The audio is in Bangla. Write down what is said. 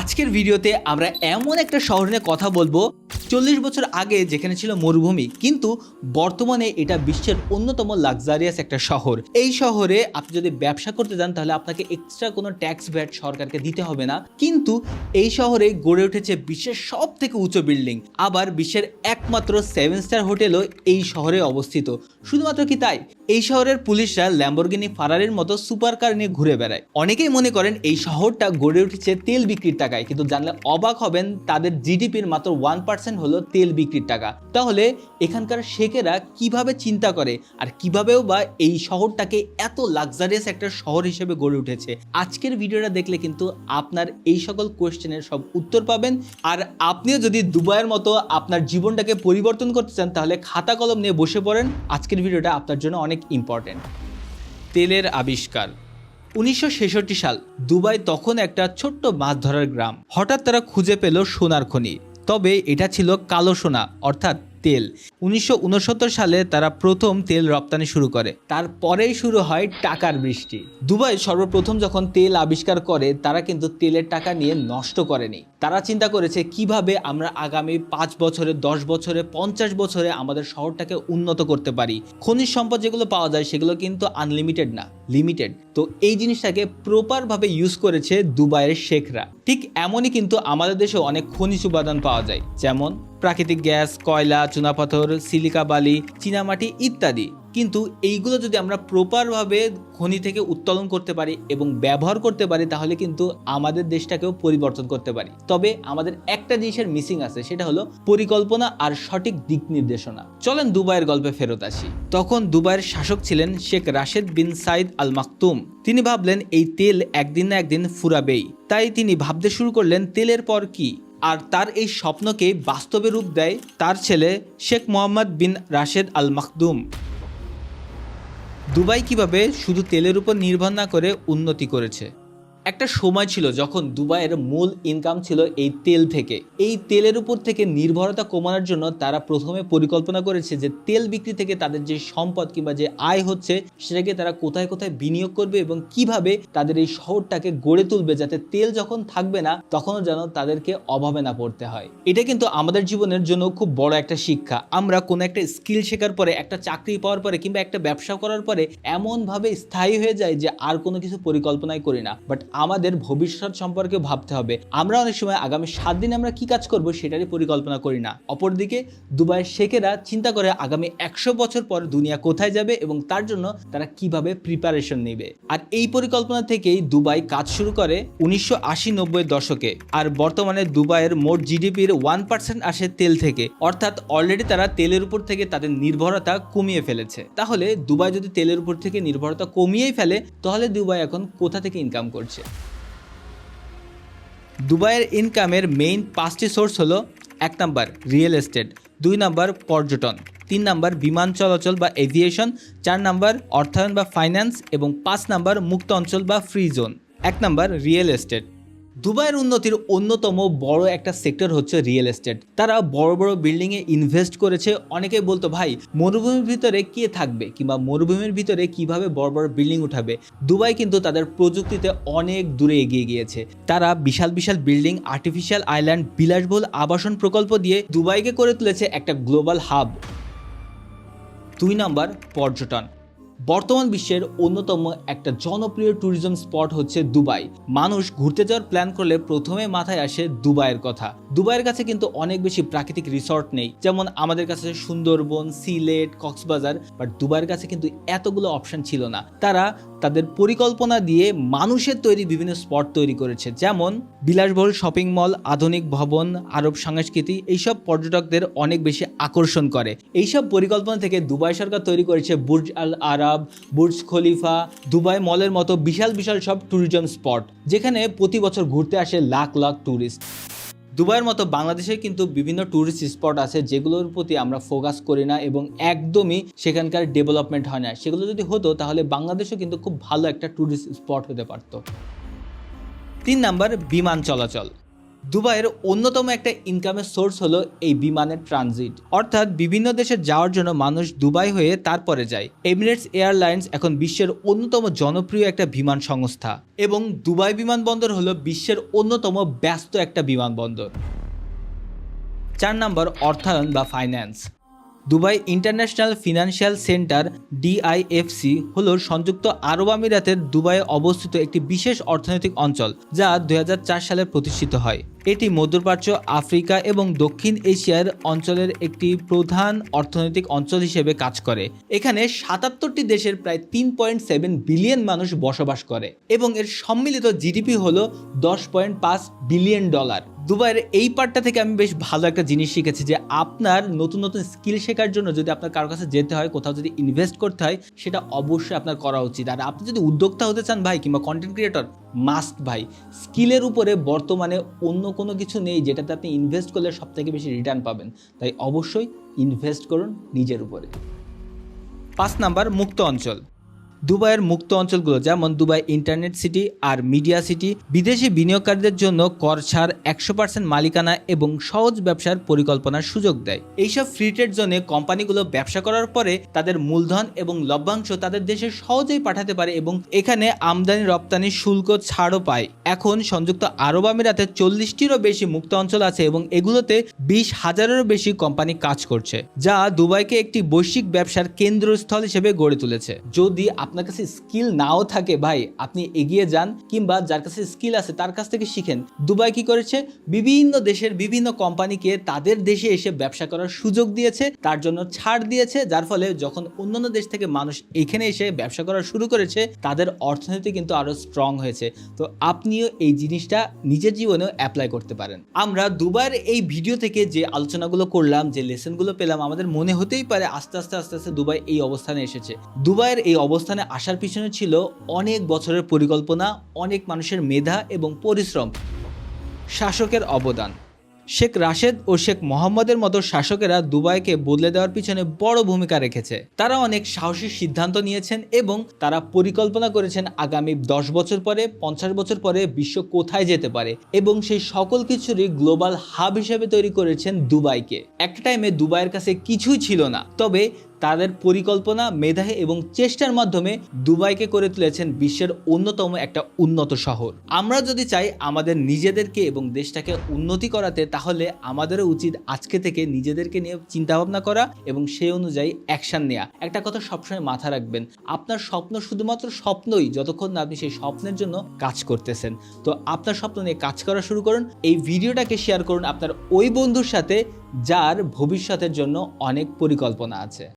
আজকের ভিডিওতে আমরা এমন একটা শহর নিয়ে কথা বলব, চল্লিশ বছর আগে যেখানে ছিল মরুভূমি, কিন্তু বর্তমানে এটা বিশ্বের অন্যতম লাক্সারিয়াস একটা শহর। এই শহরে আপনি যদি ব্যবসা করতে যান, তাহলে আপনাকে এক্সট্রা কোনো ট্যাক্স ভ্যাট সরকারকে দিতে হবে না। কিন্তু এই শহরে গড়ে উঠেছে বিশ্বের সব থেকে উঁচু বিল্ডিং আবার বিশ্বের একমাত্র সেভেন স্টার হোটেলও এই শহরে অবস্থিত। শুধুমাত্র কি তাই? এই শহরের পুলিশরা ল্যাম্বরগিনি ফারারির মতো সুপার কার নিয়ে ঘুরে বেড়ায়। অনেকেই মনে করেন এই শহরটা গড়ে উঠেছে তেল বিক্রির টাকায়, কিন্তু জানলে অবাক হবেন তাদের জিডিপির মাত্র ওয়ান পার্সেন্ট হলো তেল বিক্রির টাকা। তাহলে এখানকার শেখেরা কীভাবে চিন্তা করে আর কিভাবেও বা এই শহরটাকে এত লাক্সারিয়াস একটা শহর হিসেবে গড়ে উঠেছে? আজকের ভিডিওটা দেখলে কিন্তু আপনার এই সকল কোয়েশ্চেনের সব উত্তর পাবেন। আর আপনিও যদি দুবাইয়ের মতো আপনার জীবনটাকে পরিবর্তন করতে চান, তাহলে খাতা কলম নিয়ে বসে পড়েন। আজকের ভিডিওটা আপনার জন্য অনেক ইম্পর্টেন্ট তেলের আবিষ্কার। উনিশশো ছেষট্টি সাল দুবাই তখন একটা ছোট্ট মাছ ধরার গ্রাম। হঠাৎ তারা খুঁজে পেল সোনার খনি। তবে এটা ছিল কালো সোনা, অর্থাৎ তেল। উনিশশো উনসত্তর সালে তারা প্রথম তেল রপ্তানি শুরু করে। তারপরেই শুরু হয় টাকার বৃষ্টি। দুবাই সর্বপ্রথম যখন তেল আবিষ্কার করে, তারা কিন্তু তেলের টাকা নিয়ে নষ্ট করেনি। তারা চিন্তা করেছে, কীভাবে আমরা আগামী পাঁচ বছরে, দশ বছরে, পঞ্চাশ বছরে আমাদের শহরটাকে উন্নত করতে পারি? খনিজ সম্পদ যেগুলো পাওয়া যায়, সেগুলো কিন্তু আনলিমিটেড না লিমিটেড তো এই জিনিসটাকে প্রপারভাবে ইউজ করেছে দুবাইয়ের শেখরা। ঠিক এমনই কিন্তু আমাদের দেশে অনেক খনিজ উপাদান পাওয়া যায়। যেমন প্রাকৃতিক গ্যাস, কয়লা, চুনাপাথর, সিলিকা বালি, চীনামাটি ইত্যাদি। কিন্তু এইগুলো যদি আমরা প্রপারভাবে খনি থেকে উত্তোলন করতে পারি এবং ব্যবহার করতে পারি, তাহলে কিন্তু আমাদের দেশটাকেও পরিবর্তন করতে পারি। তবে আমাদের একটা জিনিসের মিসিং আছে, সেটা হলো পরিকল্পনা আর সঠিক দিক নির্দেশনা। চলেন দুবাইয়ের গল্পে ফেরত আসি। তখন দুবাইয়ের শাসক ছিলেন শেখ রাশেদ বিন সাইদ আল মাকতুম তিনি ভাবলেন, এই তেল একদিন না একদিন ফুরাবেই। তাই তিনি ভাবতে শুরু করলেন, তেলের পর কি? আর তার এই স্বপ্নকে বাস্তবে রূপ দেয় তার ছেলে Sheikh Mohammed bin Rashid Al Maktoum Dubai কীভাবে শুধু তেলের উপর নির্ভর না করে উন্নতি করেছে? একটা সময় ছিল যখন দুবাইয়ের মূল ইনকাম ছিল এই তেল থেকে। এই তেলের উপর থেকে নির্ভরতা কমানোর জন্য তারা প্রথমে পরিকল্পনা করেছে যে তেল বিক্রি থেকে তাদের যে সম্পদ কিংবা যে আয় হচ্ছে, সেটাকে তারা কোথায় কোথায় বিনিয়োগ করবে এবং কীভাবে তাদের এই শহরটাকে গড়ে তুলবে যাতে তেল যখন থাকবে না, তখনও যেন তাদেরকে অভাবে না পড়তে হয়। এটা কিন্তু আমাদের জীবনের জন্য খুব বড় একটা শিক্ষা। আমরা কোনো একটা স্কিল শেখার পরে, একটা চাকরি পাওয়ার পরে কিংবা একটা ব্যবসা করার পরে এমনভাবে স্থায়ী হয়ে যায় যে আর কোনো কিছু পরিকল্পনাই করি না। বাট আমাদের ভবিষ্যৎ সম্পর্কে ভাবতে হবে। আমরা অনেক সময় আগামী সাত দিন আমরা কি কাজ করব সেটারই পরিকল্পনা করি না। অপরদিকে, দুবাইয়ের শেখেরা চিন্তা করে আগামী একশো বছর পর দুনিয়া কোথায় যাবে এবং তার জন্য তারা কীভাবে প্রিপারেশন নেবে। আর এই পরিকল্পনা থেকেই দুবাই কাজ শুরু করে উনিশশো আশি নব্বই দশকে। আর বর্তমানে দুবাইয়ের মোট জিডিপির ওয়ান পার্সেন্ট আসে তেল থেকে। অর্থাৎ অলরেডি তারা তেলের উপর থেকে তাদের নির্ভরতা কমিয়ে ফেলেছে। তাহলে দুবাই যদি তেলের উপর থেকে নির্ভরতা কমিয়েই ফেলে, তাহলে দুবাই এখন কোথা থেকে ইনকাম করছে? দুবাইয়ের ইনকামের মেইন পাঁচটি সোর্স হলো এক নাম্বার রিয়েল এস্টেট দুই নাম্বার পর্যটন, তিন নাম্বার বিমান চলাচল বা এভিয়েশন চার নাম্বার অর্থায়ন বা ফাইন্যান্স এবং পাঁচ নাম্বার মুক্ত অঞ্চল বা ফ্রি জোন এক নাম্বার রিয়েল এস্টেট দুবাইয়ের উন্নতির অন্যতম বড় একটা সেক্টর হচ্ছে রিয়েল এস্টেট। তারা বড় বড় বিল্ডিংয়ে ইনভেস্ট করেছে। অনেকেই বলতো, ভাই, মরুভূমির ভিতরে কে থাকবে কিংবা মরুভূমির ভিতরে কীভাবে বড় বড় বিল্ডিং উঠাবে? দুবাই কিন্তু তাদের প্রযুক্তিতে অনেক দূরে এগিয়ে গিয়েছে। তারা বিশাল বিশাল বিল্ডিং, আর্টিফিশিয়াল আইল্যান্ড, বিলাসবহুল আবাসন প্রকল্প দিয়ে দুবাইকে করে তুলেছে একটা গ্লোবাল হাব। দুই নাম্বার, পর্যটন। বর্তমান বিশ্বের অন্যতম একটা জনপ্রিয় ট্যুরিজম স্পট হচ্ছে দুবাই। মানুষ ঘুরতে যাওয়ার প্ল্যান করলে প্রথমে মাথায় আসে দুবাইয়ের কথা। দুবাইয়ের কাছে কিন্তু অনেক বেশি প্রাকৃতিক রিসর্ট নেই, যেমন আমাদের কাছে সুন্দরবন সিলেট কক্সবাজার বাট দুবাইয়ের কাছে কিন্তু এতগুলো অপশন ছিল না। তারা তাদের পরিকল্পনা দিয়ে মানুষের তৈরি বিভিন্ন স্পট তৈরি করেছে, যেমন বিলাসবহুল শপিং মল আধুনিক ভবন, আরব সংস্কৃতি, এইসব পর্যটকদের অনেক বেশি আকর্ষণ করে। এইসব পরিকল্পনা থেকে দুবাই সরকার তৈরি করেছে Burj Al Arab, Burj Khalifa, Dubai মলের মতো বিশাল বিশাল সব ট্যুরিজম স্পট যেখানে প্রতি বছর ঘুরতে আসে লাখ লাখ ট্যুরিস্ট দুবাইয়ের মতো বাংলাদেশে কিন্তু বিভিন্ন ট্যুরিস্ট স্পট আছে, যেগুলোর প্রতি আমরা ফোকাস করি না এবং একদমই সেখানকার ডেভেলপমেন্ট হয় না। সেগুলো যদি হতো, তাহলে বাংলাদেশও কিন্তু খুব ভালো একটা ট্যুরিস্ট স্পট হতে পারতো। তিন নাম্বার, বিমান চলাচল। দুবাইয়ের অন্যতম একটা ইনকামের সোর্স হলো এই বিমানের ট্রানজিট অর্থাৎ বিভিন্ন দেশে যাওয়ার জন্য মানুষ দুবাই হয়ে তারপরে যায়। এমিরেটস এয়ারলাইন্স এখন বিশ্বের অন্যতম জনপ্রিয় একটা বিমান সংস্থা এবং দুবাই বিমানবন্দর হলো বিশ্বের অন্যতম ব্যস্ত একটা বিমানবন্দর। চার নম্বর অর্থায়ন বা finance Dubai International Financial Centre DIFC হল সংযুক্ত আরব আমিরাতের দুবাইয়ে অবস্থিত একটি বিশেষ অর্থনৈতিক অঞ্চল, যা দু হাজার চার সালে প্রতিষ্ঠিত হয়। এটি মধ্যপ্রাচ্য আফ্রিকা এবং দক্ষিণ এশিয়ার অঞ্চলের একটি প্রধান অর্থনৈতিক অঞ্চল হিসেবে কাজ করে। এখানে সাতাত্তরটি দেশের প্রায় তিন পয়েন্ট সেভেন বিলিয়ন মানুষ বসবাস করে এবং এর সম্মিলিত জিডিপি হলো দশ পয়েন্ট পাঁচ বিলিয়ন ডলার। দুবাইয়ের এই পার্টটা থেকে আমি বেশ ভালো একটা জিনিস শিখেছি যে আপনার নতুন নতুন স্কিল শেখার জন্য যদি আপনার কারোর কাছে যেতে হয়, কোথাও যদি ইনভেস্ট করতে হয়, সেটা অবশ্যই আপনার করা উচিত। আর আপনি যদি উদ্যোক্তা হতে চান ভাই কিংবা কন্টেন্ট ক্রিয়েটর মাস্ট ভাই। স্কিলের উপরে বর্তমানে অন্য কোনো কিছু নেই যেটাতে আপনি ইনভেস্ট করলে সব থেকে বেশি রিটার্ন পাবেন। তাই অবশ্যই ইনভেস্ট করুন নিজের উপরে। পাঁচ নাম্বার মুক্ত অঞ্চল। দুবাইয়ের মুক্ত অঞ্চলগুলো, যেমন দুবাই ইন্টারনেট সিটি আর মিডিয়া সিটি, বিদেশি বিনিয়োগকারীদের জন্য কর ছাড় একশো পার্সেন্ট মালিকানা এবং সহজ ব্যবসার পরিকল্পনার সুযোগ দেয়। এইসব ফ্রি ট্রেড জোনে কোম্পানিগুলো ব্যবসা করার পরে তাদের মূলধন এবং লভ্যাংশ তাদের দেশে সহজেই পাঠাতে পারে এবং এখানে আমদানি রপ্তানি শুল্ক ছাড়ও পায়। এখন সংযুক্ত আরব আমিরাতে চল্লিশটিরও বেশি মুক্ত অঞ্চল আছে এবং এগুলোতে বিশ হাজারেরও বেশি কোম্পানি কাজ করছে, যা দুবাইকে একটি বৈশ্বিক ব্যবসার কেন্দ্রস্থল হিসেবে গড়ে তুলেছে। যদি আপনার কাছে স্কিল নাও থাকে ভাই, আপনি এগিয়ে যান কিংবা যার কাছে স্কিল আছে তার কাছ থেকে শিখেন। দুবাই কি করেছে? বিভিন্ন দেশের বিভিন্ন কোম্পানিকে তাদের দেশে এসে ব্যবসা করার সুযোগ দিয়েছে, তার জন্য ছাড় দিয়েছে, যার ফলে যখন অন্যান্য দেশ থেকে মানুষ এখানে এসে ব্যবসা করা শুরু করেছে, তাদের অর্থনীতি কিন্তু আরও স্ট্রং হয়েছে। তো আপনিও এই জিনিসটা নিজের জীবনেও অ্যাপ্লাই করতে পারেন। আমরা দুবাইয়ের এই ভিডিও থেকে যে আলোচনাগুলো করলাম, যে লেসনগুলো পেলাম, আমাদের মনে হতেই পারে আস্তে আস্তে আস্তে আস্তে দুবাই এই অবস্থানে এসেছে। দুবাইয়ের এই অবস্থানে আসার পিছনে ছিল অনেক বছরের পরিকল্পনা, অনেক মানুষের মেধা এবং পরিশ্রম। শাসকের অবদান। শেখ রাশেদ ও শেখ মোহাম্মদের মতো শাসকেরা দুবাইকে বদলে দেওয়ার পিছনে বড় ভূমিকা রেখেছে। তারা অনেক সাহসী সিদ্ধান্ত নিয়েছেন এবং তারা পরিকল্পনা করেছেন আগামী দশ বছর পরে, পঞ্চাশ বছর পরে বিশ্ব কোথায় যেতে পারে এবং সেই সকল কিছুরই গ্লোবাল হাব হিসেবে তৈরি করেছেন দুবাইকে। একটা টাইমে দুবাইয়ের কাছে কিছুই ছিল না। তবে তাদের পরিকল্পনা মেধা এবং চেষ্টার মাধ্যমে দুবাইকে করে তুলেছেন বিশ্বের অন্যতম একটা উন্নত শহর। আমরা যদি চাই আমাদের নিজেদেরকে এবং দেশটাকে উন্নতি করাতে, তাহলে আমাদেরও উচিত আজকে থেকে নিজেদেরকে নিয়ে চিন্তাভাবনা করা এবং সেই অনুযায়ী অ্যাকশন নেওয়া একটা কথা সবসময় মাথা রাখবেন, আপনার স্বপ্ন শুধুমাত্র স্বপ্নই, যতক্ষণ না আপনি সেই স্বপ্নের জন্য কাজ করতেছেন। তো আপনার স্বপ্ন নিয়ে কাজ করা শুরু করুন, এই ভিডিওটাকে শেয়ার করুন আপনার ওই বন্ধুর সাথে, যার ভবিষ্যতের জন্য অনেক পরিকল্পনা আছে।